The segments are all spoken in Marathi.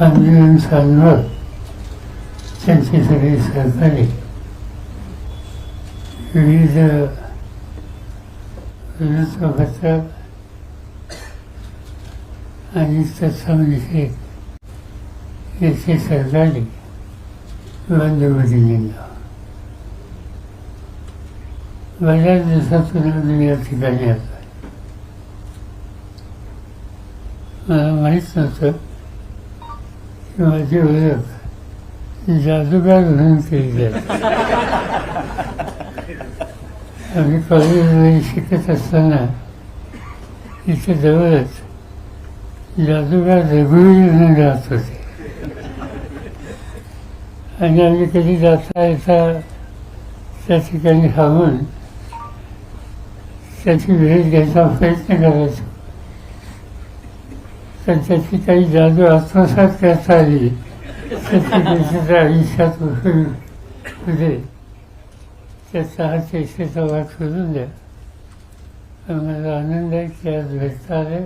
आंदोलनांवर त्यांची सगळी सहकारी विविध वृत्तपत्र आणि तत्समविषयक याची सरकारी बंधुभगिनींना बऱ्याच दिवसातून आम्ही या ठिकाणी आलो मला माहीत नव्हतं माझी ओळख जादूगार म्हणून केली जाते आम्ही कॉलेजमध्ये शिकत असताना इथे जवळच जादूगार रघुवीर म्हणून राहत होते आणि आम्ही कधी जाता येता त्या ठिकाणी थांबून त्याची भेट घ्यायचा प्रयत्न करायचो तर त्याची काही जादू आत्मसात करता आली. तर त्याच्या आयुष्यात उपयोग होते म्हणजे त्याचा हा चेष्टेचा वाद करून द्या. पण मला आनंद आहे की आज भेटता आले.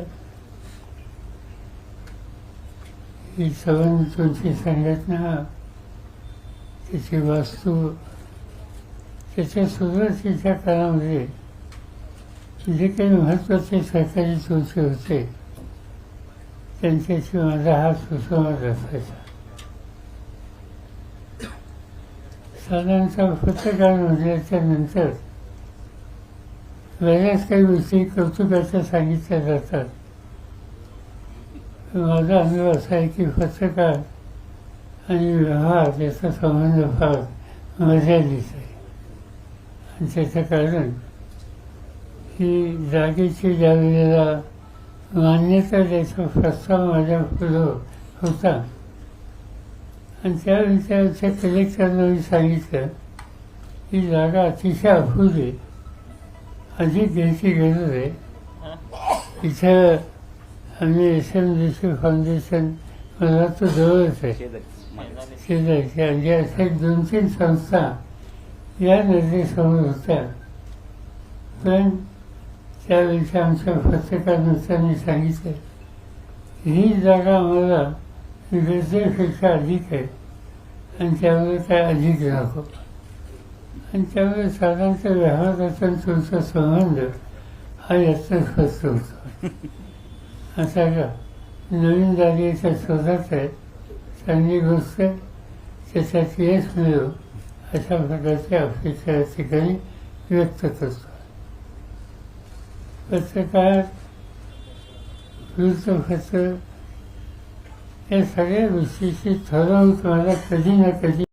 ही सवन तुमची संघटना त्याची वास्तू त्याच्या सुरुवातीच्या काळामध्ये जे काही महत्त्वाचे सरकारी तुमचे होते त्यांच्याशी माझा हा सुसंवाद असायचा साधारणतः पत्रकार म्हटल्याच्या नंतर बऱ्याच काही गोष्टी कौतुकाच्या सांगितल्या जातात माझा अनुभव असा आहे की पत्रकार आणि व्यवहार याचा संबंध फार मर्यादित आहे आणि त्याचं कारण ही जागेची ज्या वेळेला मान्यता द्यायचा प्रस्ताव माझ्या पुढं होता. आणि त्यावेळी त्याच्या कलेक्टरनं मी सांगितलं ही जागा अतिशय अपुरी अधिक घ्यायची गरज आहे. इथं आम्ही S M D C foundation मला तो जवळच आहे. शेजारचे. आणि अशा दोन तीन संस्था या नजरेसमोर होत्या. पण त्यावेळी आमच्या पत्रकार मित्रांनी सांगितलं. ही जागा आम्हाला गरजेपेक्षा अधिक आहे. आणि त्यामुळे काय अधिक नको आणि त्यामुळे साधारणतः व्यवहाराचा तुमचा संबंध हा याचा स्पष्ट होतो. असा का नवीन जागेच्या शोधात आहे. चांगली गोष्ट आहे. त्याच्यात यश मिळो अशा प्रकारची अपेक्षा या ठिकाणी व्यक्त करतो. पत्रकार वृत्तपत्र या सगळ्या गोष्टीची ठरवून तुम्हाला कधी ना कधी